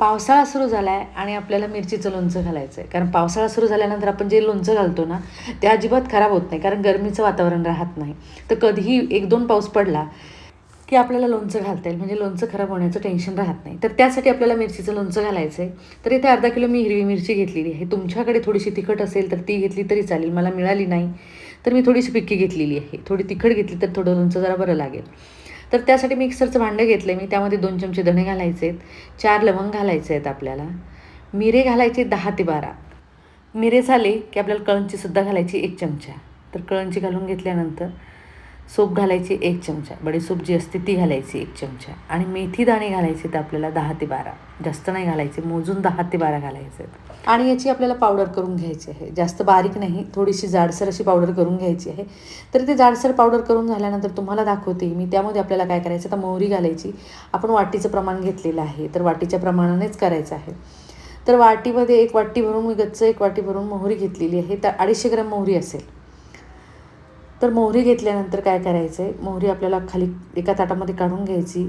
पावसाळा सुरू झाला आहे आणि आपल्याला मिरचीचं लोणचं घालायचं आहे कारण पावसाळा सुरू झाल्यानंतर आपण जे लोणचं घालतो ना ते अजिबात खराब होत नाही कारण गरमीचं वातावरण राहत नाही. तर कधीही एक दोन पाऊस पडला की आपल्याला लोणचं घालता येईल. म्हणजे लोणचं खराब होण्याचं टेन्शन राहत नाही. तर त्यासाठी आपल्याला मिरचीचं लोणचं घालायचं आहे तर इथे अर्धा किलो मी हिरवी मिरची घेतलेली आहे. तुमच्याकडे थोडीशी तिखट असेल तर ती घेतली तरी चालेल. मला मिळाली नाही तर मी थोडीशी पिक्की घेतलेली आहे. थोडी तिखट घेतली तर थोडं लोणचं जरा बरं लागेल. तर त्यासाठी मिक्सरचं भांडं घेतलं मी. त्यामध्ये दोन चमचे धणे घालायचे आहेत. चार लवंग घालायचे आहेत आपल्याला. मिरे घालायचे दहा ते बारा. मिरे झाले की आपल्याला कळंचीसुद्धा घालायची एक चमचा. तर कळंची घालून घेतल्यानंतर सूप घालायची एक चमचा बडीसोप जी असते ती घालायची एक चमचा आणि मेथी दाणे घालायचे तर आपल्याला दहा ते बारा. जास्त नाही घालायचे मोजून दहा ते बारा घालायचे. आहेत आणि याची आपल्याला पावडर करून घ्यायची आहे. जास्त बारीक नाही थोडीशी जाडसर अशी पावडर करून घ्यायची आहे. तर ते जाडसर पावडर करून झाल्यानंतर तुम्हाला दाखवते मी त्यामध्ये आपल्याला काय करायचं तर मोहरी घालायची. आपण वाटीचं प्रमाण घेतलेलं आहे तर वाटीच्या प्रमाणानेच करायचं आहे. तर वाटीमध्ये एक वाटी भरून मी गच्च एक वाटी भरून मोहरी घेतलेली आहे. तर अडीचशे ग्रॅम मोहरी असेल. तर मोहरी घेतल्यानंतर काय करायचं आहे मोहरी आपल्याला खाली एका ताटामध्ये काढून घ्यायची.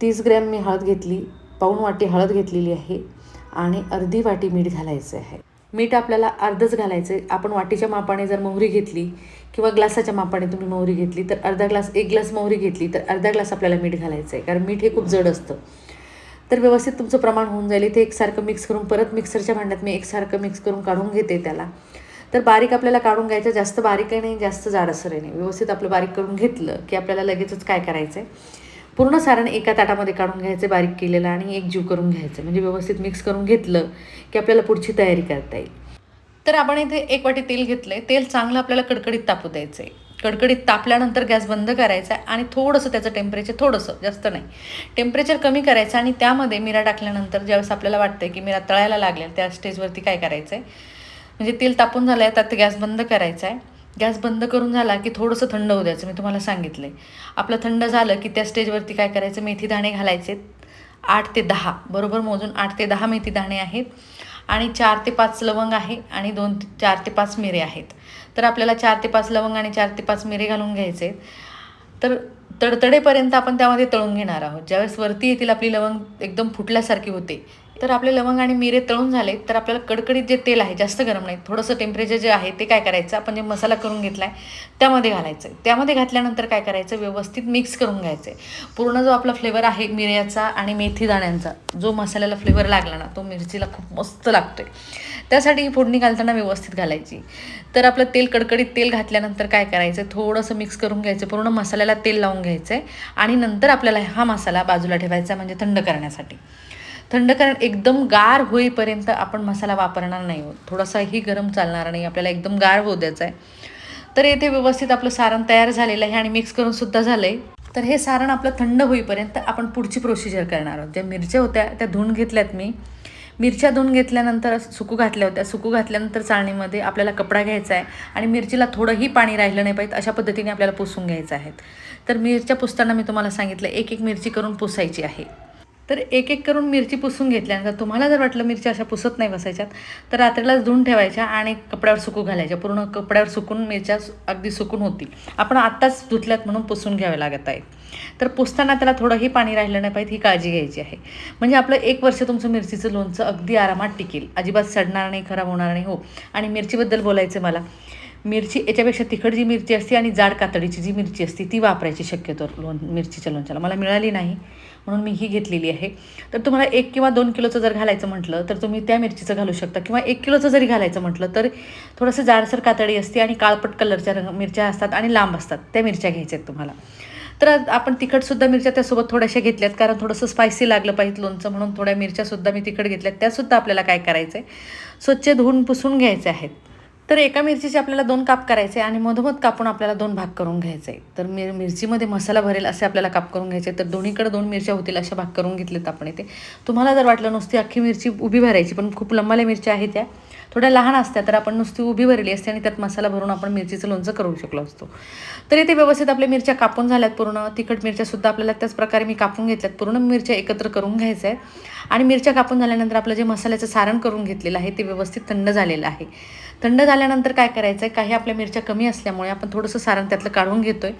तीस ग्रॅम मी हळद घेतली पाऊण वाटी हळद घेतलेली आहे आणि अर्धी वाटी मीठ घालायचं आहे. मीठ आपल्याला अर्धच घालायचं आहे आपण वाटीच्या मापाने जर मोहरी घेतली किंवा ग्लासाच्या मापाने तुम्ही मोहरी घेतली तर अर्धा ग्लास एक ग्लास मोहरी घेतली तर अर्धा ग्लास आपल्याला मीठ घालायचं आहे कारण मीठ हे खूप जड असतं. तर व्यवस्थित तुमचं प्रमाण होऊन जाईल. इथे एकसारखं मिक्स करून परत मिक्सरच्या भांड्यात मी एकसारखं मिक्स करून काढून घेते त्याला. तर बारीक आपल्याला काढून घ्यायचं जास्त बारीकही नाही जास्त जाडसरही नाही. व्यवस्थित आपलं बारीक करून घेतलं की आपल्याला लगेचच काय करायचं आहे पूर्ण सारण एका ताटामध्ये काढून घ्यायचं बारीक केलेलं आणि एक जीव करून घ्यायचं. म्हणजे व्यवस्थित मिक्स करून घेतलं की आपल्याला पुढची तयारी करता येईल. तर आपण इथे एक वाटी तेल घेतलं आहे तेल चांगलं आपल्याला कडकडीत तापू द्यायचं आहे कडकडीत तापल्यानंतर गॅस बंद करायचा आहे आणि थोडंसं त्याचं टेम्परेचर थोडंसं जास्त नाही. टेम्परेचर कमी करायचं आणि त्यामध्ये मिरा टाकल्यानंतर ज्यावेळेस आपल्याला वाटतं की मिरा तळायला लागेल त्या स्टेजवरती काय करायचं आहे म्हणजे तेल तापून झालं आहे त्यात गॅस बंद करायचा आहे गॅस बंद करून झाला की थोडंसं थंड होऊ द्यायचं मी तुम्हाला सांगितलं आहे आपलं थंड झालं की त्या स्टेजवरती काय करायचं मेथी दाणे घालायचे. आठ ते दहा बरोबर मोजून आठ ते दहा मेथी दाणे आहेत. आणि चार ते पाच लवंग आहे आणि दोन चार ते पाच मिरे आहेत. तर आपल्याला चार ते पाच लवंग आणि चार ते पाच मिरे घालून घ्यायचे आहेत तर तडतडेपर्यंत आपण त्यामध्ये तळून घेणार आहोत. ज्यावेळेस वरती येतील आपली लवंग एकदम फुटल्यासारखी होते. तर आपले लवंग आणि मिरे तळून झाले तर आपल्याला कडकडीत जे तेल आहे जास्त गरम नाही. थोडंसं टेम्परेचर जे आहे ते काय करायचं? आपण जे मसाला करून घेतला आहे त्यामध्ये घालायचं. आहे त्यामध्ये घातल्यानंतर काय करायचं? व्यवस्थित मिक्स करून घ्यायचं. आहे पूर्ण जो आपला फ्लेवर आहे मिऱ्याचा आणि मेथी दाण्यांचा जो मसाल्याला फ्लेवर लागला ना तो मिरचीला खूप मस्त लागतो आहे त्यासाठी ही फोडणी घालताना व्यवस्थित घालायची. तर आपलं तेल कडकडीत तेल घातल्यानंतर काय करायचं? थोडंसं मिक्स करून घ्यायचं. पूर्ण मसाल्याला तेल लावून घ्यायचं आहे आणि नंतर आपल्याला हा मसाला बाजूला ठेवायचा म्हणजे थंड करण्यासाठी. थंड करण एकदम गार होईपर्यंत आपण मसाला वापरणार नाही होत थोडासाही गरम चालणार नाही. आपल्याला एकदम गार होऊ द्यायचा आहे. तर येथे व्यवस्थित आपलं सारण तयार झालेलं आहे आणि मिक्स करून सुद्धा झालं आहे तर हे सारण आपलं थंड होईपर्यंत आपण पुढची प्रोसिजर करणार आहोत. ज्या मिरच्या होत्या त्या धुवून घेतल्यात मी. मिरच्या दोन घेतल्यानंतर सुकू घातल्या होत्या. सुकू घातल्यानंतर चाळणीमध्ये आपल्याला कपडा घ्यायचा आहे आणि मिरचीला थोडंही पाणी राहिलं नाही पाहिजे अशा पद्धतीने आपल्याला पुसून घ्यायचं आहे. तर मिरच्या पुसताना मी तुम्हाला सांगितलं एक एक मिरची करून पुसायची आहे. तर एक एक करून मिरची पुसून घेतल्यानंतर तुम्हाला जर वाटलं मिरची अशा पुसत नाही बसायच्यात तर रात्रीलाच धुवून ठेवायच्या आणि कपड्यावर सुकू घालायच्या. पूर्ण कपड्यावर सुकून मिरच्या अगदी सुकून होतील. आपण आत्ताच धुतल्यात म्हणून पुसून घ्यावे लागत आहे तर पुसताना त्याला थोडंही पाणी राहिलं नाही पाहिजे ही काळजी घ्यायची आहे. म्हणजे आपलं एक वर्ष तुमचं मिरचीचं लोणचं अगदी आरामात टिकेल. अजिबात सडणार नाही खराब होणार नाही हो. आणि मिरचीबद्दल बोलायचं मला मिरची याच्यापेक्षा तिखट जी मिरची असते आणि जाड कातडीची जी मिरची असते ती वापरायची शक्यतो लोण मिरचीच्या लोणच्याला. मला मिळाली नाही. म्हणून मी ही घेतलेली आहे. तर तुम्हाला एक किंवा दोन किलोचं जर घालायचं म्हटलं तर तुम्ही त्या मिरचीचं घालू शकता. किंवा एक किलोचं जरी घालायचं म्हटलं तर थोडंसं जाडसर कातडी असते आणि काळपट कलरच्या रंग मिरच्या असतात आणि लांब असतात. त्या मिरच्या घ्यायच्या आहेत तुम्हाला. तर आपण तिखटसुद्धा मिरच्या त्यासोबत थोड्याशा घेतल्यात कारण थोडंसं स्पायसी लागलं पाहिजे लोणचं म्हणून थोड्या मिरच्यासुद्धा मी तिखट घेतल्यात. त्यासुद्धा आपल्याला काय करायचं आहे स्वच्छ धुवून पुसून घ्यायचे आहेत. तर एका मिरचीचे आपल्याला दोन काप करायचे आणि मधोमध कापून आपल्याला दोन भाग करून घ्यायचे. तर मिर मिरचीमध्ये मसाला भरेल असे आपल्याला काप करून घ्यायचे. तर दोन्हीकडे दोन मिरच्या होतील अशा भाग करून घेतलेत आपण इथे. तुम्हाला जर वाटलं नुसती अख्खी मिरची उभी भरायची पण खूप लंबाल्या मिरच्या आहेत त्या थोड्या लहान असत्या तर आपण नुसती उभी भरली असते आणि त्यात मसाला भरून आपण मिरचीचं लोणचं करू शकलो असतो. तर इथे व्यवस्थित आपल्या मिरच्या कापून झाल्यात पूर्ण. तिखट मिरच्यासुद्धा आपल्याला त्याच प्रकारे मी कापून घेतल्यात. पूर्ण मिरच्या एकत्र करून घ्यायचं आहे आणि मिरच्या कापून झाल्यानंतर आपलं जे मसाल्याचं सारण करून घेतलेलं आहे ते व्यवस्थित थंड झालेलं आहे. थंड झाल्यानंतर काय करायचं आहे काही आपल्या मिरच्या कमी असल्यामुळे आपण थोडंसं सारण त्यातलं काढून घेतो आहे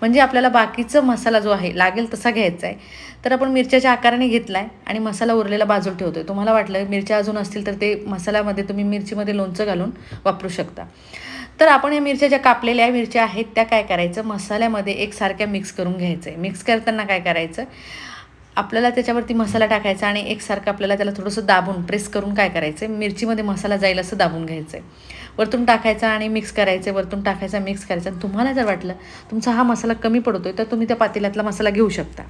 म्हणजे आपल्याला बाकीचं मसाला जो आहे लागेल तसा घ्यायचा आहे तर आपण मिरच्याच्या आकाराने घेतला आहे आणि मसाला उरलेला बाजूला ठेवतो आहे तुम्हाला वाटलं मिरच्या अजून असतील तर ते मसाल्यामध्ये तुम्ही मिरचीमध्ये लोणचं घालून वापरू शकता. तर आपण या मिरच्या ज्या कापलेल्या मिरच्या आहेत त्या काय करायचं? मसाल्यामध्ये एकसारख्या मिक्स करून घ्यायचं आहे मिक्स करताना काय करायचं? आपल्याला त्याच्यावरती मसाला टाकायचा आणि एकसारखं आपल्याला त्याला थोडंसं दाबून प्रेस करून काय करायचं? आहे मिरचीमध्ये मसाला जाईल असं दाबून घ्यायचं आहे वरतून टाकायचा आणि मिक्स करायचं आहे वरतून टाकायचा मिक्स करायचा. आणि तुम्हाला जर वाटलं तुमचा हा मसाला कमी पडतो आहे तर तुम्ही त्या पातेल्यातला मसाला घेऊ शकता.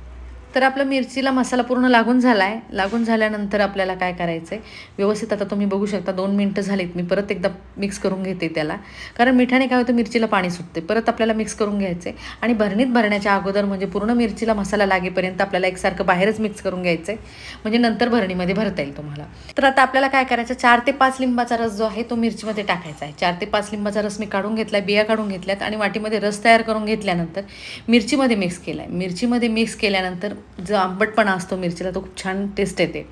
तर आपलं मिरचीला मसाला पूर्ण लागून झाला आहे लागून झाल्यानंतर आपल्याला काय करायचं आहे व्यवस्थित आता तुम्ही बघू शकता दोन मिनटं झालीत. मी परत एकदा मिक्स करून घेते त्याला. कारण मिठाने काय होतं? मिरचीला पाणी सुटते. परत आपल्याला मिक्स करून घ्यायचं आहे आणि भरणीत भरण्याच्या अगोदर म्हणजे पूर्ण मिरचीला मसाला लागेपर्यंत आपल्याला एकसारखं बाहेरच मिक्स करून घ्यायचं आहे म्हणजे नंतर भरणीमध्ये भरता येईल तुम्हाला. तर आता आपल्याला काय करायचं? चार ते पाच लिंबाचा रस जो आहे तो मिरचीमध्ये टाकायचा आहे. चार ते पाच लिंबाचा रस मी काढून घेतला बिया काढून घेतल्यात आणि वाटीमध्ये रस तयार करून घेतल्यानंतर मिरचीमध्ये मिक्स केला आहे मिरचीमध्ये मिक्स केल्यानंतर जो आंबटपणा असतो मिरचीला तो खूप छान टेस्ट येते.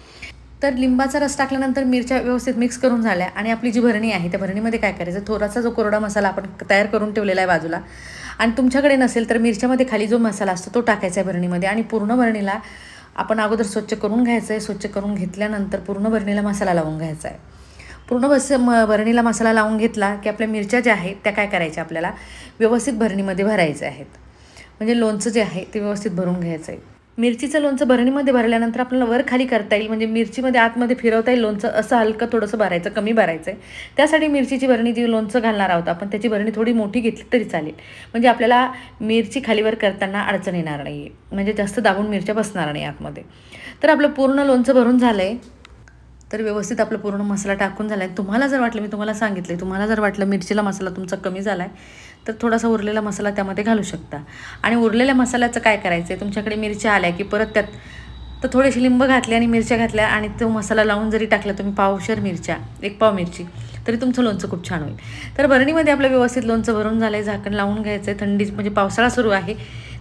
तर लिंबाचा रस टाकल्यानंतर मिरच्या व्यवस्थित मिक्स करून झाल्या आणि आपली जी भरणी आहे त्या भरणीमध्ये काय करायचं? थोडासा जो कोरडा मसाला आपण तयार करून ठेवलेला आहे बाजूला आणि तुमच्याकडे नसेल तर मिरच्यामध्ये खाली जो मसाला असतो तो टाकायचा आहे भरणीमध्ये आणि पूर्ण भरणीला आपण अगोदर स्वच्छ करून घ्यायचं आहे स्वच्छ करून घेतल्यानंतर पूर्ण भरणीला मसाला लावून घ्यायचा आहे पूर्ण बस म भरणीला मसाला लावून घेतला की आपल्या मिरच्या ज्या आहेत त्या काय करायच्या? आपल्याला व्यवस्थित भरणीमध्ये भरायच्या आहेत. म्हणजे लोणचं जे आहे ते व्यवस्थित भरून घ्यायचं आहे मिरचीचं लोणचं भरणीमध्ये भरल्यानंतर आपल्याला वर खाली करता येईल. म्हणजे मिरचीमध्ये आतमध्ये फिरवता येईल लोणचं. असं हलकं थोडंसं भरायचं कमी भरायचं आहे. त्यासाठी मिरचीची भरणी जी लोणचं घालणार आहोत आपण त्याची भरणी थोडी मोठी घेतली तरी चालेल. म्हणजे आपल्याला मिरची खालीवर करताना अडचण येणार नाही म्हणजे जास्त दाबून मिरच्या बसणार नाही आतमध्ये. तर आपलं पूर्ण लोणचं भरून झालं आहे तर व्यवस्थित आपलं पूर्ण मसाला टाकून झाला आहे तुम्हाला जर वाटलं मी तुम्हाला सांगितलं तुम्हाला जर वाटलं मिरचीला मसाला तुमचा कमी झाला आहे तर थोडासा उरलेला मसाला त्यामध्ये घालू शकता. आणि उरलेल्या मसाल्याचं काय करायचं आहे तुमच्याकडे मिरच्या आल्या की परत त्यात तर थोडेसे लिंब घातले आणि मिरच्या घातल्या आणि तो मसाला लावून जरी टाकला तुम्ही पावशर मिरच्या एक पाव मिरची तरी तुमचं लोणचं खूप छान होईल. तर भरणीमध्ये आपलं व्यवस्थित लोणचं भरून झालं आहे झाकण लावून घ्यायचं आहे थंडी म्हणजे पावसाळा सुरू आहे.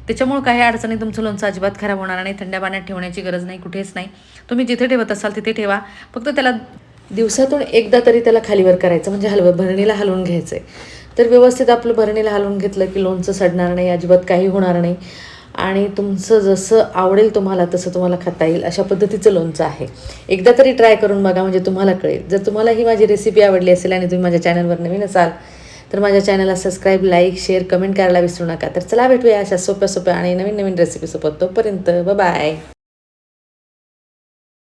त्याच्यामुळे काही अडचणी तुमचं लोणचं अजिबात खराब होणार नाही. थंड पाण्यात ठेवण्याची गरज नाही कुठेच नाही. तुम्ही जिथे ठेवत असाल तिथे ठेवा. फक्त त्याला दिवसातून एकदा तरी त्याला खालीवर करायचं म्हणजे हलव भरणीला हलवून घ्यायचं आहे तर व्यवस्थित आपलं भरणीला हलवून घेतलं की लोणचं सडणार नाही अजिबात काही होणार नाही. आणि तुमचं जसं आवडेल तुम्हाला तसं तुम्हाला खाता येईल अशा पद्धतीचं लोणचं आहे. एकदा तरी ट्राय करून बघा म्हणजे तुम्हाला कळेल. जर तुम्हाला ही माझी रेसिपी आवडली असेल आणि तुम्ही माझ्या चॅनलवर नवीन असाल तर माझ्या चॅनलला सबस्क्राईब लाईक शेअर कमेंट करायला विसरू नका. तर चला भेटूया अशा सोप्या सोप्या आणि नवीन नवीन रेसिपीसोबत तोपर्यंत बाय